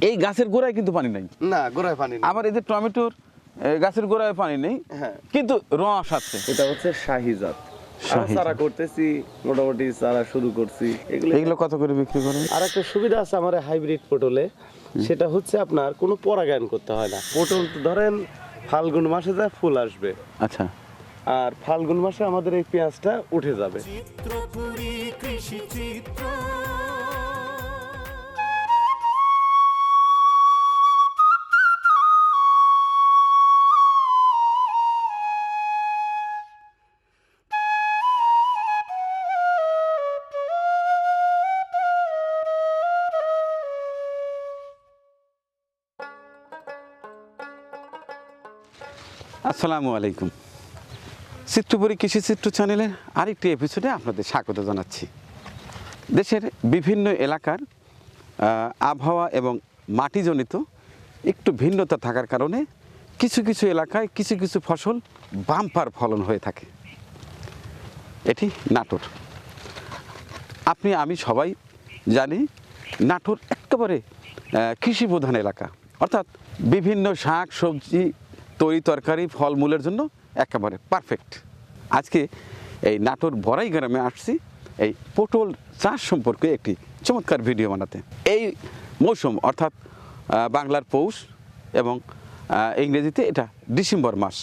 এই গাছের গোড়ায় কিন্তু পানি নাই। না গোড়ায় পানি নেই। আবার এই যে টমেটোর গাছের গোড়ায় পানি নেই। হ্যাঁ। কিন্তু রস আছে। এটা হচ্ছে শাহি জাত। শাহি চারা করতেছি মোটামুটি চারা শুরু করছি। এগুলো এগুলো কত করে বিক্রি করেন? আর একটা সুবিধা আছে আমার হাইব্রিড পটলে। সেটা হচ্ছে আপনার কোনো পরাগায়ন করতে হয় না। পটল ধরেন ফাল্গুন মাসে যা ফুল আসবে। আচ্ছা। আর ফাল্গুন মাসে আমাদের এই পেঁয়াজটা উঠে যাবে। চিত্রপুরী কৃষি চিত্র। আসসালামু আলাইকুম। চিত্রপুরী কৃষি চিত্র চ্যানেলের আরেকটি এপিসোডে আপনাদের স্বাগত জানাচ্ছি। দেশের বিভিন্ন এলাকার আবহাওয়া এবং মাটিজনিত একটু ভিন্নতা থাকার কারণে কিছু কিছু এলাকায় কিছু কিছু ফসল বাম্পার ফলন হয়ে থাকে। এটি নাটোর। আপনি, আমি সবাই জানি নাটোর একেবারে কৃষি প্রধান এলাকা। অর্থাৎ বিভিন্ন শাক, সবজি তরি তরকারি ফলমূলের জন্য একেবারে পারফেক্ট আজকে এই নাটোর বড়াই গ্রামে আসছি, এই পটল চাষ সম্পর্কে একটি চমৎকার ভিডিও বানাতে। এই মৌসুম অর্থাৎ বাংলার পৌষ এবং ইংরেজিতে এটা ডিসেম্বর মাস।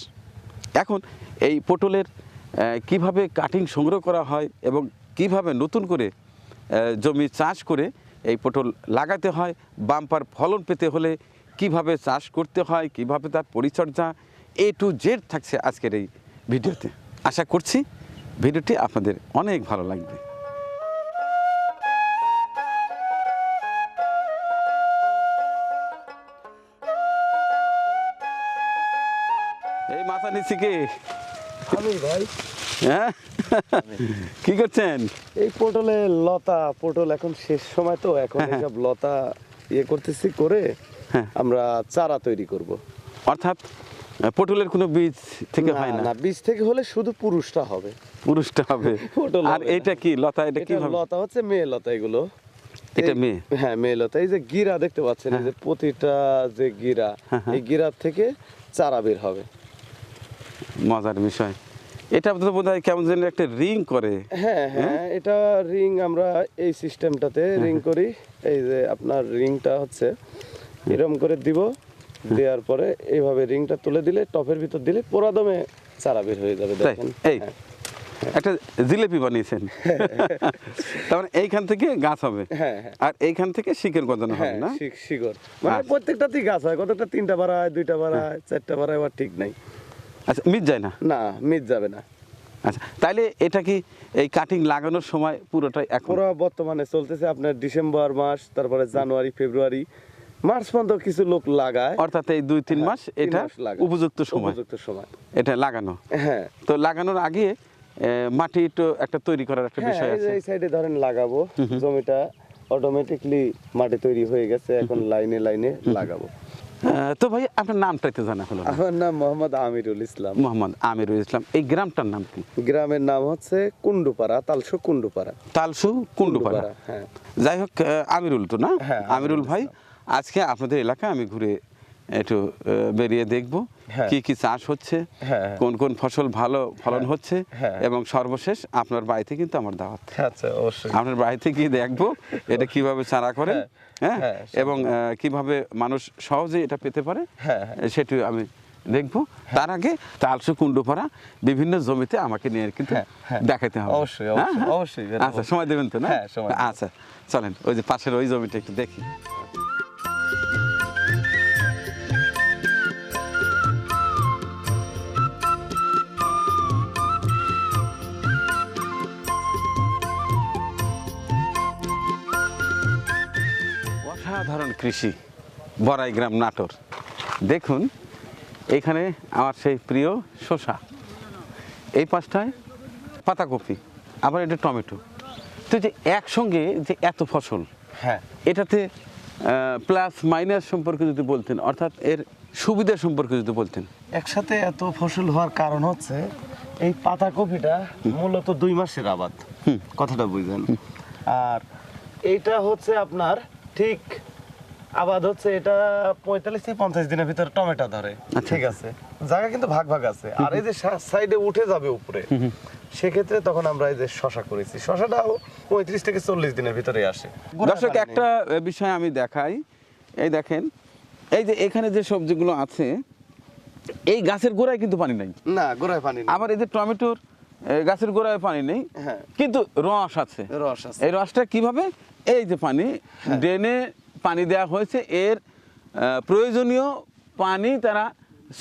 এখন এই পটলের কীভাবে কাটিং সংগ্রহ করা হয় এবং কীভাবে নতুন করে জমি চাষ করে এই পটল লাগাতে হয়, বাম্পার ফলন পেতে হলে কীভাবে চাষ করতে হয় কীভাবে তার পরিচর্যা এ টু জেড থাকছে আজকের এই ভিডিওতে। আশা করছি ভিডিওটি আপনাদের অনেক ভালো লাগবে। এই মাথা নিচ্ছি কি? আমি ভাই। হ্যাঁ? কি করছেন? এই পটলে লতা পটল এখন শেষ সময় তো এখন এসব লতা ইয়ে করতেছি করে হ্যাঁ। আমরা চারা তৈরি করব। অর্থাৎ পটলের কোনো বীজ থেকে হয় না? বীজ থেকে হলে শুধু পুরুষটা হবে। পুরুষটা হবে। পটল আর এটা কি লতা এটা কি লতা হচ্ছে মেয়ে লতা এগুলো। এটা মেয়ে? হ্যাঁ মেয়ে লতা। এই যে গিরা দেখতে পাচ্ছেন এই যে প্রতিটা যে গিরা হ্যাঁ, হ্যাঁ। এই গিরার থেকে চারা বের হবে। মজার বিষয়। এটা তো বোধ হয় কেমন যেন একটা রিং করে। হ্যাঁ হ্যাঁ? এটা রিং আমরা এই সিস্টেমটাতে রিং করি। এই যে আপনার রিংটা হচ্ছে এরকম করে দিব। দেওয়ার পরে এইভাবে রিংটা তুলে দিলে টপের ভিতর দিলে পোড়াদমে চারা বের হয়ে যাবে দেখেন। এই হ্যাঁ। একটা জিলেপি বানিয়েছেন। তার মানে এইখান থেকে গাছ হবে। হ্যাঁ, হ্যাঁ। আর এইখান থেকে শিকের গজানো হ্যাঁ হবে না? শিক- শিকড়। মানে আচ্ছা। প্রত্যেকটাতেই গাছ হয় কতটা তিনটা বাড়ায় দুইটা বাড়ায় চারটা বাড়ায় আবার ঠিক নাই। আচ্ছা মিট যায় না? না মিট যাবে না। আচ্ছা তাইলে এটা কি এই কাটিং লাগানোর সময় পুরোটাই এখন? পুরো বর্তমানে চলতেছে আপনার ডিসেম্বর মাস তারপরে জানুয়ারি ফেব্রুয়ারি। মার্চ পর্যন্ত কিছু লোক লাগায়। অর্থাৎ এই দুই তিন মাস হ্যাঁ, এটা উপযুক্ত সময়। উপযুক্ত সময়। এটা লাগানো। হ্যাঁ। তো লাগানোর আগে মাটি একটু একটা তৈরি করার একটা হ্যাঁ বিষয় আছে। এই সাইডে ধরেন লাগাবো। জমিটা অটোমেটিকলি মাটি তৈরি হয়ে গেছে এখন লাইনে লাইনে লাগাবো। তো ভাই আপনার নামটাই তো জানা হলো। আমার নাম মোহাম্মদ আমিরুল ইসলাম। মোহাম্মদ আমিরুল ইসলাম। এই গ্রামটার নাম কি? গ্রামের নাম হচ্ছে কুন্ডুপাড়া তালসো কুন্ডুপাড়া তালসু কুন্ডুপাড়া কুন্ডুপাড়া, হ্যাঁ। যাই হোক আমিরুল তো না? হ্যাঁ, আমিরুল ভাই আজকে আপনাদের এলাকায় আমি ঘুরে একটু বেরিয়ে দেখব হ্যাঁ। কি কি চাষ হচ্ছে হ্যাঁ, হ্যাঁ। কোন কোন ফসল ভালো ফলন হচ্ছে। এবং সর্বশেষ আপনার বাড়িতে কিন্তু আমার দাওয়াত আচ্ছা অবশ্যই আপনার বাড়িতে গিয়ে দেখব এটা কীভাবে চারা করেন হ্যাঁ, এবং কীভাবে মানুষ সহজে এটা পেতে পারে। সেটি আমি দেখব তার আগে তালসু কুণ্ডপাড়া বিভিন্ন জমিতে আমাকে নিয়ে কিন্তু। দেখাতে হবে অবশ্যই, অবশ্যই। আচ্ছা সময় দেবেন তো না সময় আচ্ছা চলেন ওই যে পাশের ওই জমিটা একটু দেখি কৃষি বড়াই গ্রাম নাটোর। দেখুন এখানে আমার সেই প্রিয় শসা। এই পাশটায় পাতাকপি আবার এটা টমেটো। তো যে একসঙ্গে যে এত ফসল হ্যাঁ। এটাতে প্লাস মাইনাস সম্পর্কে যদি বলতেন অর্থাৎ এর সুবিধা সম্পর্কে যদি বলতেন। একসাথে এত ফসল হওয়ার কারণ হচ্ছে এই পাতাকপিটা মূলত দুই মাসের আবাদ। কথাটা বুঝলেন। আর এইটা হচ্ছে আপনার ঠিক আবাদ হচ্ছে এটা পঁয়তাল্লিশ থেকে পঞ্চাশ দিনের ভিতরে টমেটো ধরে। ঠিক আছে? জায়গা কিন্তু ভাগ ভাগ আছে। আর এই যে সাইডে উঠে যাবে উপরে সেক্ষেত্রে তখন আমরা এই যে শশা করেছি। শশাটাও পঁয়ত্রিশ থেকে চল্লিশ দিনের ভিতরে আসে। দর্শক একটা বিষয় আমি দেখাই। এই দেখেন এই যে এখানে যে সবজিগুলো আছে এই গাছের গোড়ায় কিন্তু পানি নাই। না গোড়ায় পানি আবার এই যে টমেটোর গাছের গোড়ায় পানি নেই। হ্যাঁ। কিন্তু রস আছে। রস আছে। এই রসটা কীভাবে? এই যে পানি ড্রেনে পানি দেওয়া হয়েছে এর প্রয়োজনীয় পানি তারা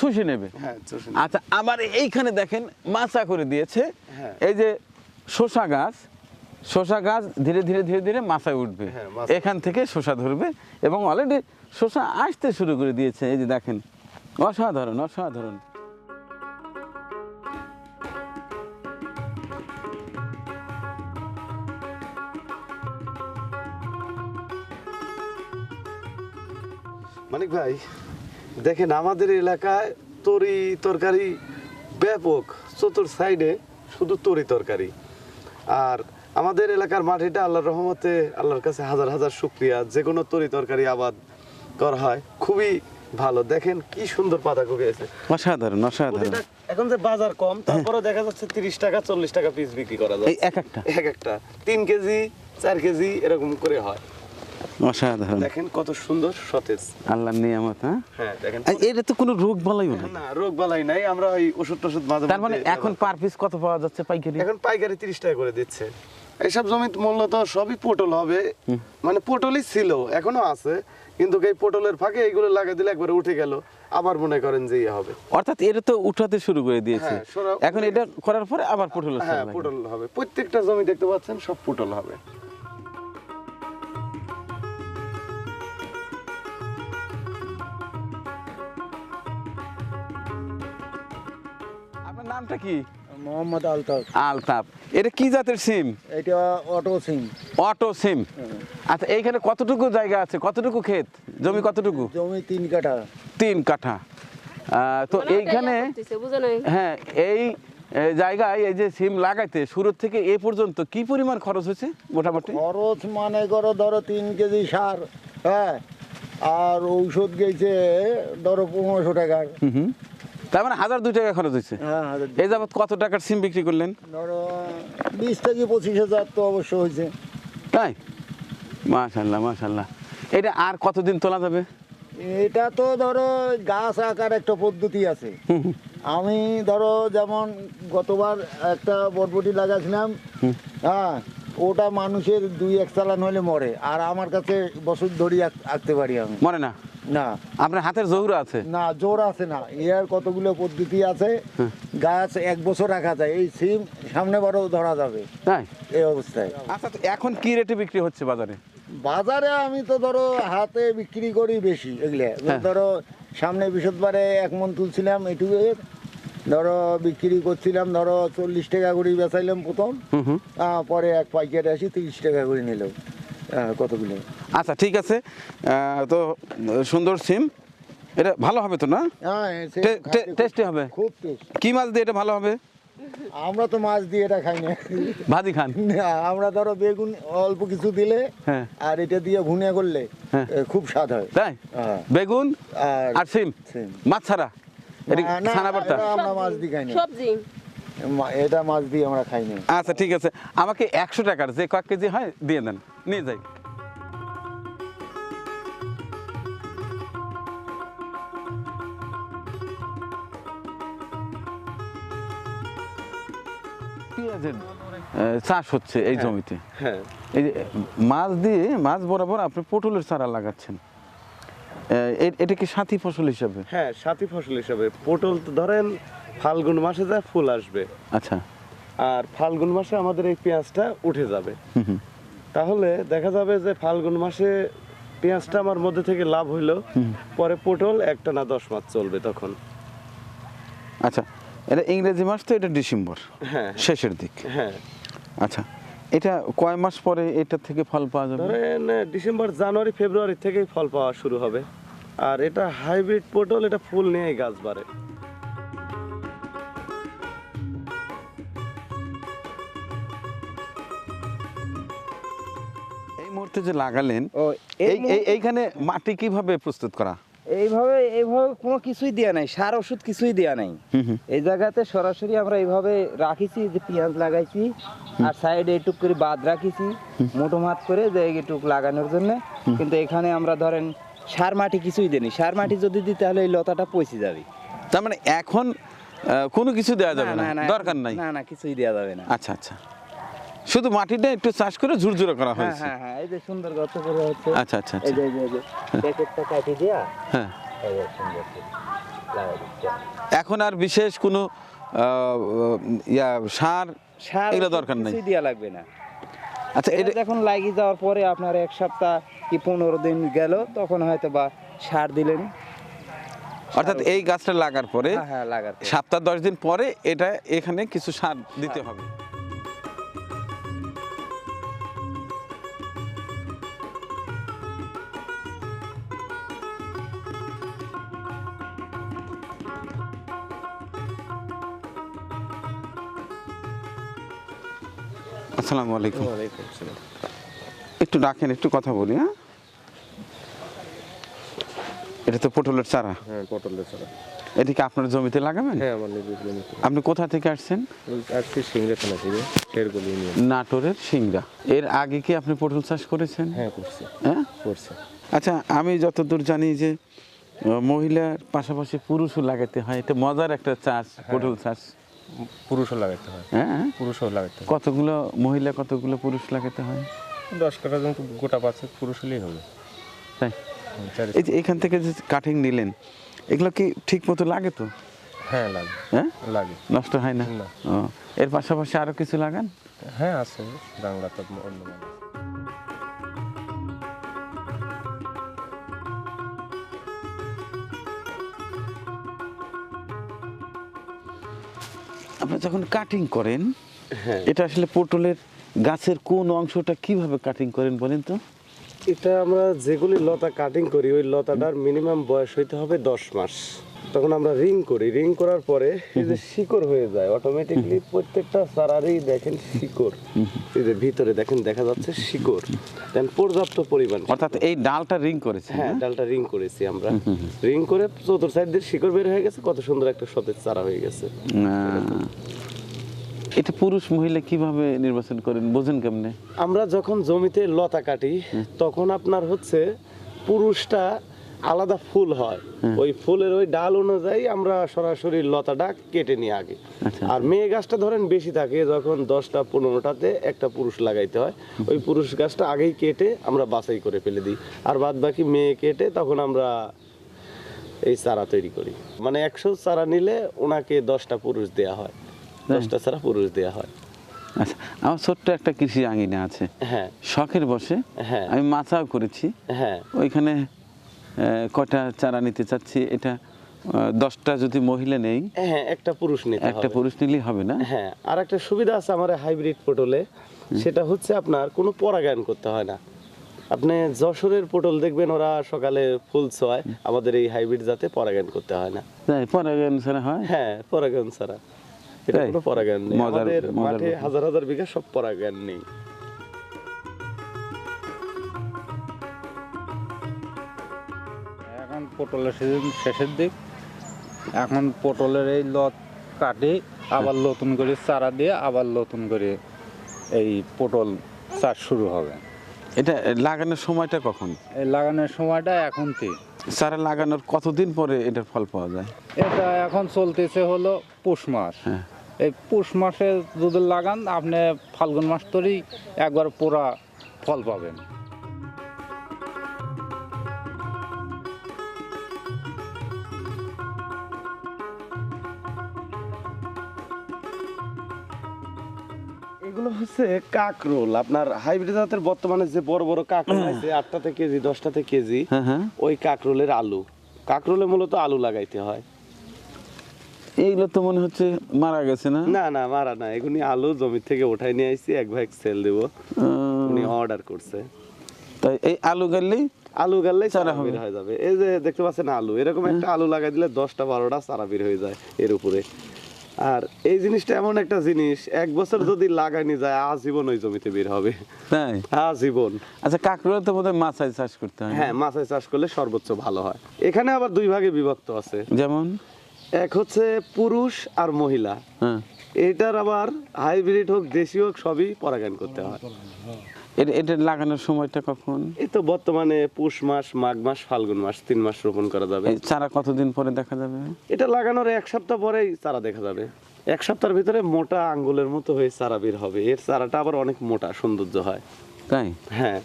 শুষে নেবে। হ্যাঁ চষে নেবে। আচ্ছা আবার এইখানে দেখেন মাচা করে দিয়েছে। হ্যাঁ। এই যে শসা গাছ শসা গাছ ধীরে ধীরে ধীরে ধীরে মাথায় উঠবে। হ্যাঁ, এখান থেকে শসা ধরবে এবং অলরেডি শসা আসতে শুরু করে দিয়েছে। এই যে দেখেন অসাধারণ অসাধারণ। ভাই দেখেন আমাদের এলাকায় তরি তরকারি ব্যাপক চতুর সাইডে শুধু তরি তরকারি। আর আমাদের এলাকার মাটিটা আল্লাহর রহমতে আল্লাহর কাছে হাজার হাজার শুক্রিয়া যে কোনো তরি তরকারি আবাদ করা হয় খুবই ভালো। দেখেন কি সুন্দর পাতাকপি আছে অসাধারণ অসাধারণ। এখন যে বাজার কম তারপরে দেখা যাচ্ছে তিরিশ টাকা চল্লিশ টাকা পিস বিক্রি করা যায় এক একটা। এক একটা। তিন কেজি চার কেজি এরকম করে হয়। অসাধারণ দেখেন কত সুন্দর সতেজ। আল্লাহর নিয়ামত হ্যাঁ? হ্যাঁ দেখেন এটা তো কোনো রোগ বালাইও না না রোগ বালাই নাই আমরা ওই ওষুধ টষুধ মাঝে তার মানে মধ্যে এখন পার পিস কত পাওয়া যাচ্ছে পাইকারি? এখন পাইকারি তিরিশ টাকা করে দিচ্ছে। এইসব জমি মূলত সবই পটল হবে। মানে পটলই ছিল এখনও আছে। কিন্তু এই পটলের ফাঁকে এইগুলো লাগিয়ে দিলে একবার উঠে গেল। আবার মনে করেন যে ইয়ে হবে। অর্থাৎ এটা তো উঠাতে শুরু করে দিয়েছে। হ্যাঁ, এখন এটা করার পরে আবার পটল হ্যাঁ পটল হবে। প্রত্যেকটা জমি দেখতে পাচ্ছেন সব পটল হবে। আপনার নামটা কি? মোহাম্মদ আলতাফ। আলতাপ এটা কি জাতের সিম? এটা অটো সিং অটো সিম। আচ্ছা এইখানে কতটুকু জায়গা আছে? কতটুকু ক্ষেত? জমি কতটুকু? জমি তিন কাঠা। তিন কাঠা। তো এইখানে হ্যাঁ এই জায়গায় এই যে সিম লাগাইতে শুরু থেকে এ পর্যন্ত কি পরিমাণ খরচ হয়েছে মোটামুটি? খরচ মানে করো ধরো তিন কেজি সার হ্যাঁ আর ঔষধ গেছে ধরো পনেরোশো টাকার। হুম হুম। তার মানে হাজার দুই টাকা খরচ হয়েছে। হ্যাঁ এই যাবৎ কত টাকার সিম বিক্রি করলেন? ধরো বিশ থেকে পঁচিশ হাজার তো অবশ্য হয়েছে। তাই? মাশাল্লাহ মাশাল্লাহ এটা আর কতদিন তোলা যাবে? এটা তো ধরো গাছ আকার একটা পদ্ধতি আছে। আমি ধরো যেমন গতবার একটা বরবটি লাগাছিলাম হ্যাঁ ওটা মানুষের দুই এক চালান হলে মরে আর আমার কাছে বছর ধরে আঁকতে পারি আমি। মরে না? না। আপনার হাতের জহুরা আছে? না জোর আছে না। এর কতগুলো পদ্ধতি আছে গাছ এক বছর রাখা যায়। এই সিম সামনে বারও ধরা যাবে। তাই? এই অবস্থায়। আচ্ছা এখন কি রেটে বিক্রি হচ্ছে বাজারে? বাজারে আমি তো ধরো হাতে বিক্রি করি বেশি এগুলো হ্যাঁ। ধরো সামনে বৃহস্পতিবারে এক মন তুলছিলাম এটুকুর ধরো বিক্রি করছিলাম ধরো চল্লিশ টাকা করে বেচাইলাম প্রথম। পরে এক পাইকারি আসি তিরিশ টাকা করে নিলাম কতগুলো? আচ্ছা ঠিক আছে। তো সুন্দর সিম। এটা ভালো হবে তো না? হ্যাঁ সে টে- টে- খাইতে খুব- টেস্টি হবে? খুব টেস্ট কি মাছ দিয়ে এটা ভালো হবে? আমরা তো মাছ দিয়ে এটা খাই না। ভাজি খান। আমরা ধরো বেগুন অল্প কিছু দিলে হ্যাঁ। আর এটা দিয়ে ভুনে করলে হ্যাঁ। খুব স্বাদ হয়। তাই? হ্যাঁ। বেগুন আর সিম। মাছ ছাড়া? ছানা ভর্তা? আমরা মাছ দিয়ে খাই না। সবজি। এটা মাছ দিয়ে আমরা খাই না। আচ্ছা ঠিক আছে। আমাকে একশো টাকার যে কয়েক কেজি হয় দিয়ে দেন। নিয়ে যাই। পেঁয়াজের চাষ হচ্ছে এই জমিতে। হ্যাঁ। এই মাছ দিয়ে মাছ বরাবর আপনি পটলের চারা লাগাচ্ছেন। এটা কি সাথী ফসল হিসাবে? হ্যাঁ সাথী ফসল হিসাবে। পটল তো ধরেন ফাল্গুন মাসে যা ফুল আসবে। আচ্ছা। আর ফাল্গুন মাসে আমাদের এই পেঁয়াজটা উঠে যাবে। তাহলে দেখা যাবে যে ফাল্গুন মাসে পেঁয়াজটা আমার মধ্যে থেকে লাভ হইল। পরে পটল একটা না দশ মাস চলবে তখন। আচ্ছা এটা ইংরেজি মাস তো এটা ডিসেম্বর হ্যাঁ। শেষের দিক। হ্যাঁ। আচ্ছা এটা কয় মাস পরে এটা থেকে ফল পাওয়া যাবে? ধরেন ডিসেম্বর জানুয়ারি ফেব্রুয়ারি থেকেই ফল পাওয়া শুরু হবে। আর এটা হাইব্রিড পটল এটা ফুল নিয়েই গাছ বাড়ে। এই মুহূর্তে যে লাগালেন এইখানে মাটি কীভাবে প্রস্তুত করা? এইভাবে এইভাবে কোনো কিছুই দেওয়া নাই সার ওষুধ কিছুই দেওয়া নাই। এই জায়গাতে সরাসরি আমরা এইভাবে রাখিছি যে পেঁয়াজ লাগাইছি আর সাইডে একটু করে বাদ রাখিছি মোটো মাত করে যে এইটুক লাগানোর জন্য। কিন্তু এখানে আমরা ধরেন সার মাটি কিছুই দেনি সার মাটি যদি দিই তাহলে এই লতাটা পচে যাবে। তার মানে এখন কোনো কিছু দেওয়া যাবে না দরকার নাই? না না কিছুই দেওয়া যাবে না। আচ্ছা আচ্ছা। শুধু মাটিটা একটু চাষ করে ঝুরঝুরে করা হ্যাঁ হয়েছে। হ্যাঁ হ্যাঁ এই যে সুন্দর গত করে হচ্ছে। আচ্ছা আচ্ছা এই আচ্ছা যে এই যে, প্যাকেটটা কাটি দিয়া হ্যাঁ। এই সুন্দর করে লাগাই দিচ্ছি। এখন আর বিশেষ কোনো ইয়া সার সার এগুলো দরকার নাই। দেওয়া লাগবে না। আচ্ছা এটা এটা যখন লাগিয়ে যাওয়ার পরে আপনার এক সপ্তাহ কি পনেরো দিন গেল তখন হয়তো বা সার দিলেন। অর্থাৎ এই গাছটা লাগার পরে সপ্তাহ দশ দিন পরে এটা এখানে কিছু সার দিতে হবে। আসসালামু আলাইকুম। একটু ডাকেন একটু কথা বলি হ্যাঁ? এটা তো পটলের চারা। হ্যাঁ পটলের ছাড়া এটা কি আপনার জমিতে লাগাবেন? হ্যাঁ আমার নিজের জমিতে। আপনি কোথা থেকে আসছেন? আজকে সিংড়া থানা থেকে শেরগুলি নাটোরের সিংড়া। এর আগে কি আপনি পটল চাষ করেছেন? হ্যাঁ করছে। হ্যাঁ? করছে। আচ্ছা আমি যতদূর জানি যে মহিলার পাশাপাশি পুরুষও লাগাতে হয় এটা মজার একটা চাষ পটল চাষ। পুরুষও লাগাতে হয়। হ্যাঁ পুরুষও লাগাতে হয়। কতগুলো মহিলা কতগুলো পুরুষ লাগাতে হয়? দশ কাটা জন গোটা পাচ্ছে পুরুষ হলেই হবে। তাই? এই যে এখান থেকে যে কাটিং নিলেন এগুলো কি ঠিক মতো লাগে তো? হ্যাঁ লাগে। হ্যাঁ? লাগে। নষ্ট হয় না? এর পাশাপাশি আরও কিছু লাগান? হ্যাঁ আছে। বাংলা তো অন্য আপনি যখন কাটিং করেন এটা আসলে পটলের গাছের কোন অংশটা কীভাবে কাটিং করেন বলেন তো? এটা আমরা যেগুলি লতা কাটিং করি ওই লতাটার মিনিমাম বয়স হইতে হবে দশ মাস। তখন আমরা রিং করি। রিং করার পরে এই যে শিকড় হয়ে যায় অটোমেটিকলি প্রত্যেকটা চারারই দেখেন শিকড়। এই যে ভিতরে দেখেন দেখা যাচ্ছে শিকড়। দেন পর্যাপ্ত পরিমাণ অর্থাৎ এই ডালটা রিং করেছে হ্যাঁ ডালটা রিং করেছি আমরা। রিং করে চতুর সাইড দিয়ে শিকড় বের হয়ে গেছে কত সুন্দর একটা সতেজ চারা হয়ে গেছে। এটা পুরুষ মহিলা কীভাবে নির্বাচন করেন বোঝেন কেমনে? আমরা যখন জমিতে লতা কাটি তখন আপনার হচ্ছে পুরুষটা আলাদা ফুল হয়। ওই ফুলের ওই ডাল অনুযায়ী আমরা সরাসরি লতাটা কেটে নিই আগে। আচ্ছা। আর মেয়ে গাছটা ধরেন বেশি থাকে যখন দশটা পনেরোটাতে একটা পুরুষ লাগাইতে হয় ওই পুরুষ গাছটা আগেই কেটে আমরা বাছাই করে ফেলে দিই। আর বাদ বাকি মেয়ে কেটে তখন আমরা এই চারা তৈরি করি। মানে একশো চারা নিলে ওনাকে দশটা পুরুষ দেয়া হয়। দশটা চারা পুরুষ দেয়া হয়। আচ্ছা আমার ছোট্ট একটা কৃষি আঙিনা আছে। হ্যাঁ। শখের বসে। হ্যাঁ। আমি মাচাও করেছি। হ্যাঁ। ওইখানে কয়টা চারা নিতে চাচ্ছি? এটা দশটা যদি মহিলা নেই হ্যাঁ একটা পুরুষ নিতে একটা পুরুষ নিলেই হবে না? হ্যাঁ আর একটা সুবিধা আছে আমার হাইব্রিড পটলে। সেটা হচ্ছে আপনার কোনো পরাগায়ন করতে হয় না। আপনি যশোরের পটল দেখবেন ওরা সকালে ফুল ছোঁয়। আমাদের এই হাইব্রিড জাতে পরাগায়ন করতে হয় না। তাই পরাগায়ন ছাড়া হয়? হ্যাঁ পরাগায়ন ছাড়া। এটা? কোনো পরাগায়ন নেই। আমাদের মাঠে হাজার হাজার বিঘা সব পরাগায়ন নেই। পটলের সিজন শেষের দিক। এখন পটলের এই লত কাটে আবার নতুন করে চারা দিয়ে আবার নতুন করে এই পটল চাষ শুরু হবে। এটা লাগানোর সময়টা কখন? এই লাগানোর সময়টা এখন থেকে চারা লাগানোর কতদিন পরে এটার ফল পাওয়া যায়? এটা এখন চলতেছে হলো পৌষ মাস। হ্যাঁ। এই পৌষ মাসে যদি লাগান আপনি ফাল্গুন মাস ধরেই একবার পুরা ফল পাবেন। হচ্ছে কাকরোল। আপনার হাইব্রিড জাতের বর্তমানে যে বড় বড় কাকরোল আছে আটটাতে কেজি দশটাতে কেজি হ্যাঁ হ্যাঁ। ওই কাকরোলের আলু। কাকরোলে মূলত আলু লাগাইতে হয়। এইগুলো তো মনে হচ্ছে মারা গেছে না? না না মারা না। এগুলি আলু জমি থেকে উঠাই নিয়ে আইছি এক ভাগ সেল দেব। উনি অর্ডার করছে। তাই এই আলু গাললেই আলু গাললেই চারা চারা বের হয়ে যাবে। এই যে দেখতে পাচ্ছেন আলু। এরকম একটা আলু লাগাই দিলে দশটা বারোটা চারা বের হয়ে যায় এর উপরে। আর এই জিনিসটা এমন একটা জিনিস এক বছর যদি লাগানি যায় আজীবন ওই জমিতে বের হবে। তাই? আজীবন। আচ্ছা কাঁকড়া তো বোধহয় মাছাই চাষ করতে হয়? হ্যাঁ মাছের চাষ করলে সর্বোচ্চ ভালো হয়। এখানে আবার দুই ভাগে বিভক্ত আছে। যেমন? এক হচ্ছে পুরুষ আর মহিলা। হ্যাঁ। এটার আবার হাইব্রিড হোক দেশি হোক সবই পরাগায়ন করতে হয়। এটা লাগানোর সময়টা কখন? এই তো বর্তমানে পুষ মাস মাঘ মাস ফাল্গুন মাস তিন মাস রোপণ করা যাবে। চারা কতদিন পরে দেখা যাবে? এটা লাগানোর এক সপ্তাহ পরেই চারা দেখা যাবে। এক সপ্তাহের ভিতরে মোটা আঙ্গুলের মতো হয়ে চারা বের হবে। এর চারাটা আবার অনেক মোটা সৌন্দর্য হয়। তাই? হ্যাঁ।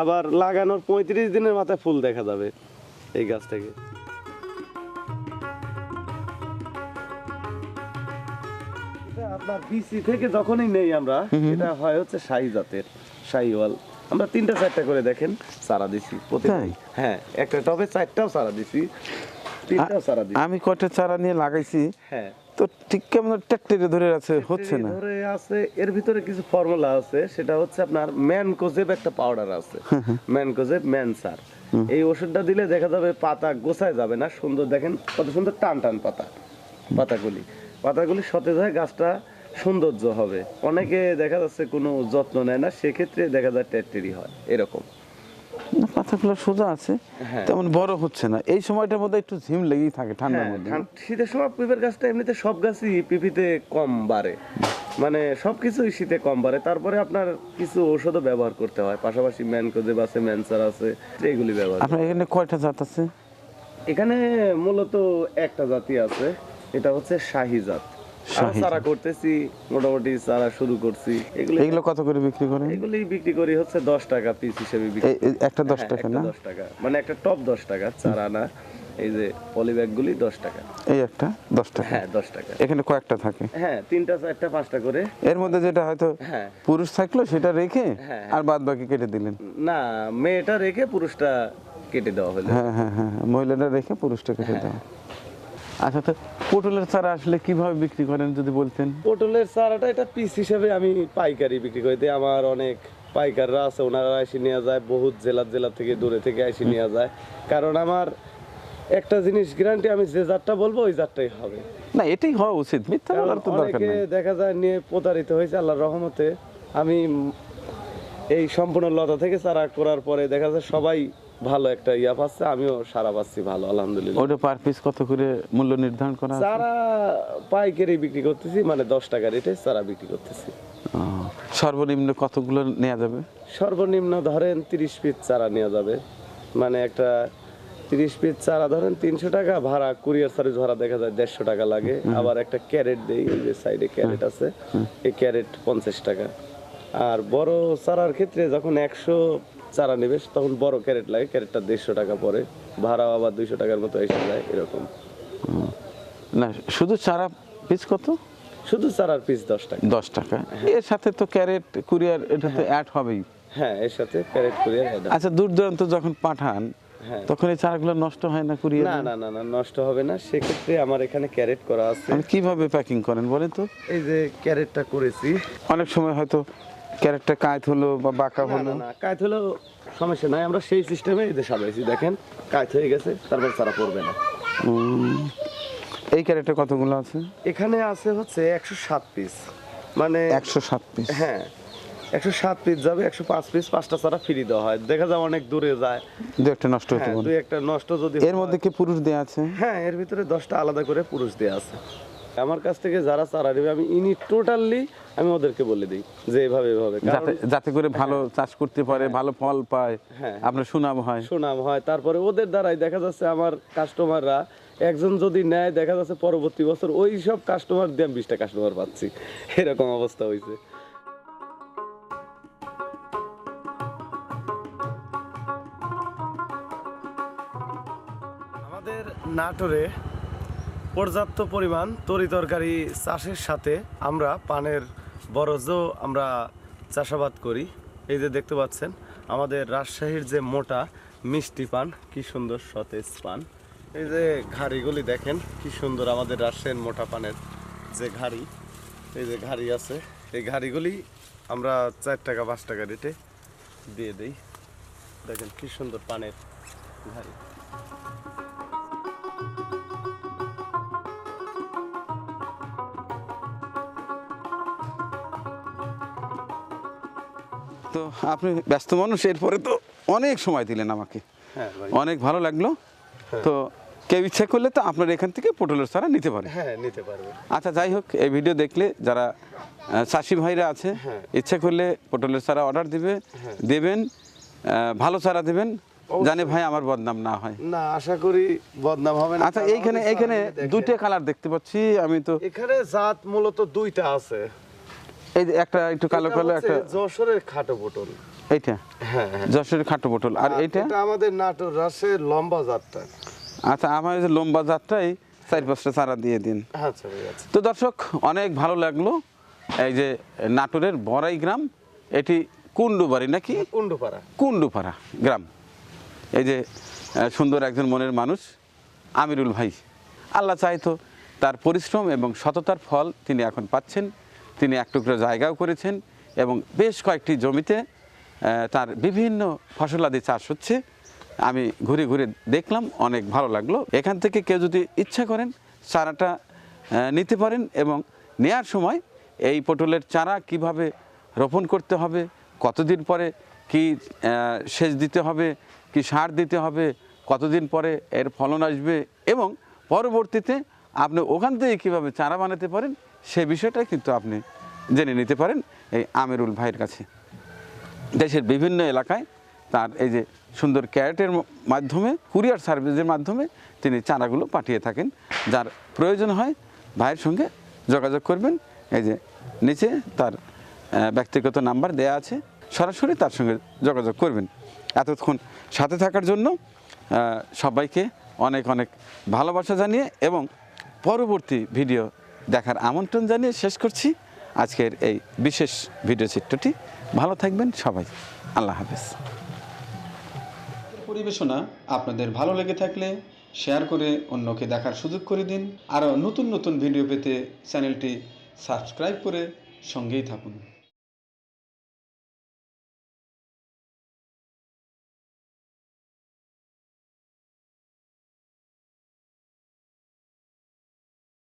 আবার লাগানোর পঁয়ত্রিশ দিনের মাথায় ফুল দেখা যাবে এই গাছ থেকে আপনার বিসি থেকে যখনই নেই আমরা এটা হয় হচ্ছে শাহি জাতের। শাহিওয়াল। আমরা তিনটা চারটা করে দেখেন চারা দিছি তাই? হ্যাঁ একটা টবে চারটাও চারা দিছি তিনটাও চারা দিছি। আমি কয়টা চারা নিয়ে লাগাইছি হ্যাঁ। তো ঠিক কেমন টেকটেরে ধরে আছে হচ্ছে না? ধরে আছে এর ভিতরে কিছু ফর্মুলা আছে সেটা হচ্ছে আপনার ম্যানকোজেব একটা পাউডার আছে। ম্যানকোজেব ম্যানসার এই ওষুধটা দিলে দেখা যাবে পাতা গোছায় যাবে না সুন্দর দেখেন কত সুন্দর টান টান পাতা পাতাগুলি। পাতাগুলি সতেজ হয় গাছটা সৌন্দর্য হবে। অনেকে দেখা যাচ্ছে কোনো যত্ন নেয় না সেক্ষেত্রে দেখা যায় টেট্টেরি হয় এরকম। পাতাগুলো সোজা আছে হ্যাঁ। তেমন বড় হচ্ছে না। এই সময়টার মধ্যে একটু ঝিম লেগেই থাকে ঠান্ডার হ্যাঁ, মধ্যে। শীতের সময় পিঁপের গাছটা এমনিতে সব গাছই পিপিতে কম বাড়ে। মানে সবকিছুই শীতে কম বাড়ে। তারপরে আপনার কিছু ঔষধও ব্যবহার করতে হয়। পাশাপাশি ম্যানকোজেব আছে ম্যানসার আছে এগুলি ব্যবহার আপনার এখানে কয়টা জাত আছে? এখানে মূলত একটা জাতি আছে এটা হচ্ছে শাহি জাত। আমরা করতেছি মোটামুটি চারা শুরু করছি। এগুলি এগুলো কত করে বিক্রি করেন? এগুলি বিক্রি করি হচ্ছে দশ টাকা পিস হিসেবে বিক্রি এই- এই একটা দশ হ্যাঁ, টাকা না? দশ টাকা। মানে একটা টপ দশ টাকা চারা না। এই যে পলিব্যাগ গুলি দশ টাকা। এই একটা দশ টাকা? হ্যাঁ দশ টাকা। এখানে কয়েকটা থাকে। হ্যাঁ তিনটা চারটা পাঁচটা করে। এর মধ্যে যেটা হয়তো হ্যাঁ। পুরুষ থাকল সেটা রেখে হ্যাঁ। আর বাদ বাকি কেটে দিলেন। না মেয়েটা রেখে পুরুষটা কেটে দেওয়া হলো। হ্যাঁ হ্যাঁ হ্যাঁ হ্যাঁ, মহিলাটা রেখে পুরুষটা কেটে হ্যাঁ। দেওয়া। আচ্ছা তো পটলের চারা আসলে কীভাবে বিক্রি করেন যদি বলতেন? পটলের চারাটা এটা পিস হিসেবে আমি পাইকারি বিক্রি করি। তে আমার অনেক পাইকাররা আছে ওনারা এসে নেওয়া যায় বহুত জেলা জেলা থেকে দূরে থেকে এসে নেওয়া যায়। কারণ আমার একটা জিনিস গ্যারান্টি আমি যে জাতটা বলব ওই জাতটাই হবে। না এটাই হওয়া উচিত মিথ্যা বলার তো দরকার নেই। দেখা যায় নিয়ে প্রতারিত হয়েছে আল্লাহর রহমতে। আমি এই সম্পূর্ণ লতা থেকে চারা করার পরে দেখা যায় সবাই ভালো একটা ইয়া পাচ্ছে আমিও সারা পাচ্ছি ভালো আলহামদুলিল্লাহ। ওটা পার পিস কত করে মূল্য নির্ধারণ করা? চারা পাইকারি বিক্রি করতেছি মানে দশ টাকা রেটে চারা বিক্রি করতেছি। সর্বনিম্ন কতগুলো নেওয়া যাবে? সর্বনিম্ন ধরেন তিরিশ পিস চারা নেওয়া যাবে। মানে একটা তিরিশ পিস চারা ধরেন তিনশো টাকা ভাড়া কুরিয়ার সার্ভিস ভাড়া দেখা যায় দেড়শো টাকা লাগে। আবার একটা ক্যারেট দেই যে সাইডে ক্যারেট আছে এই ক্যারেট পঞ্চাশ টাকা। আর বড় চারার ক্ষেত্রে যখন একশো চারা নেবে তখন বড় ক্যারেট লাগে ক্যারেটটা দেড়শো টাকা পরে ভাড়া আবার দুইশো টাকার মতো এসে যায় এরকম। না শুধু চারা পিস কত? শুধু চারার পিস দশ টাকা। দশ টাকা। এর সাথে তো ক্যারেট কুরিয়ার এটা তো অ্যাড হবেই। হ্যাঁ এর সাথে ক্যারেট কুরিয়ার আচ্ছা দূর দূরান্ত যখন পাঠান হ্যাঁ। তখন এই চারাগুলো নষ্ট হয় না কুরিয়ার? না না না না নষ্ট হবে না। সেক্ষেত্রে আমার এখানে ক্যারেট করা আছে। কীভাবে প্যাকিং করেন বলেন তো? এই যে ক্যারেটটা করেছি। অনেক সময় হয়তো ক্যারেটটা কাঁচ হলো বা বাঁকা হলো? না হলো সমস্যা নাই আমরা সেই সিস্টেমে এই যে সাজাইছি দেখেন কাজ হয়ে গেছে তারপর তারা পড়বে না। এই ক্যারেটে কতগুলো আছে? এখানে আছে হচ্ছে একশো সাত পিস মানে একশো সাত পিস হ্যাঁ একশো সাত পিস যাবে একশো পাঁচ পিস পাঁচটা ছাড়া ফ্রি দেওয়া হয়। দেখা যায় অনেক দূরে যায়। দু একটা নষ্ট হতে হ্যাঁ পারে। দুই একটা নষ্ট যদি এর মধ্যে কি পুরুষ দেওয়া আছে? হ্যাঁ এর ভিতরে দশটা আলাদা করে পুরুষ দেওয়া আছে। আমার কাছ থেকে যারা চারা নেবে আমি ইনি টোটালি আমি ওদেরকে বলে দিই যে এভাবে এভাবে। যাতে করে ভালো চাষ করতে পারে ভালো ফল পায় হ্যাঁ। আপনার সুনাম হয়। সুনাম হয়। তারপরে ওদের দ্বারাই দেখা যাচ্ছে আমার কাস্টমাররা একজন যদি নেয় দেখা যাচ্ছে পরবর্তী বছর ওই সব কাস্টমার দিয়ে আমি বিশটা কাস্টমার পাচ্ছি। এরকম অবস্থা হয়েছে আমাদের নাটোরে পর্যাপ্ত পরিমাণ তরি তরকারি চাষের সাথে আমরা পানের বরজ আমরা চাষাবাদ করি। এই যে দেখতে পাচ্ছেন, আমাদের রাজশাহীর যে মোটা মিষ্টি পান, কি সুন্দর সতেজ পান। এই যে ঘাড়িগুলি দেখেন, কি সুন্দর আমাদের রাজশাহীর মোটা পানের যে ঘাড়ি। এই যে ঘাড়ি আছে, এই ঘাড়িগুলি আমরা চার টাকা, পাঁচ টাকা রেটে দিয়ে দিই। দেখেন কি সুন্দর পানের ঘাড়ি। তো আপনি ব্যস্ত মানুষ এরপরে তো অনেক সময় দিলেন আমাকে। হ্যাঁ অনেক ভালো লাগল। তো কেউ ইচ্ছা করলে তো আপনার এখান থেকে পটলের সারা নিতে পারে। হ্যাঁ নিতে পারবে। আচ্ছা যাই হোক এই ভিডিও দেখলে যারা চাষি ভাইরা আছে হ্যাঁ। ইচ্ছা করলে পটলের সারা অর্ডার দিবে দেবেন ভালো চারা দেবেন জানে ভাই আমার বদনাম না হয়। না আশা করি বদনাম হবে না আচ্ছা এইখানে এইখানে দুইটা কালার দেখতে পাচ্ছি আমি তো এখানে জাত মূলত দুইটা আছে। এই যে একটা একটু কালো কালো একটা যশোরের খাটো পটল। এইটা? হ্যাঁ হ্যাঁ। যশোরের খাটো পটল। আর এইটা? এটা আমাদের নাটোর রাসের লম্বা জাতটা। আচ্ছা আমার যে লম্বা জাতটাই চার পাঁচটা চারা দিয়ে দিন। আচ্ছা তো দর্শক অনেক ভালো লাগল এই যে নাটোরের বড়াই গ্রাম। এটি কুন্ডুবাড়ি নাকি? কুন্ডুপাড়া কুন্ডুপাড়া গ্রাম। এই যে সুন্দর একজন মনের মানুষ আমিরুল ভাই। আল্লাহ চাইতো তার পরিশ্রম এবং সততার ফল তিনি এখন পাচ্ছেন। তিনি এক টুকরো জায়গাও করেছেন এবং বেশ কয়েকটি জমিতে তার বিভিন্ন ফসলাদি চাষ হচ্ছে। আমি ঘুরে ঘুরে দেখলাম, অনেক ভালো লাগল। এখান থেকে কেউ যদি ইচ্ছা করেন চারাটা নিতে পারেন এবং নেয়ার সময় এই পটলের চারা কীভাবে রোপণ করতে হবে, কতদিন পরে কি সেচ দিতে হবে, কি সার দিতে হবে, কতদিন পরে এর ফলন আসবে এবং পরবর্তীতে আপনি ওখান থেকে কীভাবে চারা বানাতে পারেন সে বিষয়টা কিন্তু আপনি জেনে নিতে পারেন এই আমিরুল ভাইয়ের কাছে। দেশের বিভিন্ন এলাকায় তার এই যে সুন্দর ক্যারেটের মাধ্যমে, কুরিয়ার সার্ভিসের মাধ্যমে তিনি চারাগুলো পাঠিয়ে থাকেন। যার প্রয়োজন হয় ভাইয়ের সঙ্গে যোগাযোগ করবেন। এই যে নিচে তার ব্যক্তিগত নাম্বার দেয়া আছে। সরাসরি তার সঙ্গে যোগাযোগ করবেন। এতক্ষণ সাথে থাকার জন্য সবাইকে অনেক অনেক ভালোবাসা জানিয়ে এবং পরবর্তী ভিডিও দেখার আমন্ত্রণ জানিয়ে শেষ করছি। আজকের এই বিশেষ ভিডিও চিত্রটি। ভালো থাকবেন সবাই। আল্লাহ হাফেজ। পরিবেশনা আপনাদের ভালো লেগে থাকলে শেয়ার করে অন্যকে দেখার সুযোগ করে দিন। আরও নতুন নতুন ভিডিও পেতে চ্যানেলটি সাবস্ক্রাইব করে সঙ্গেই থাকুন।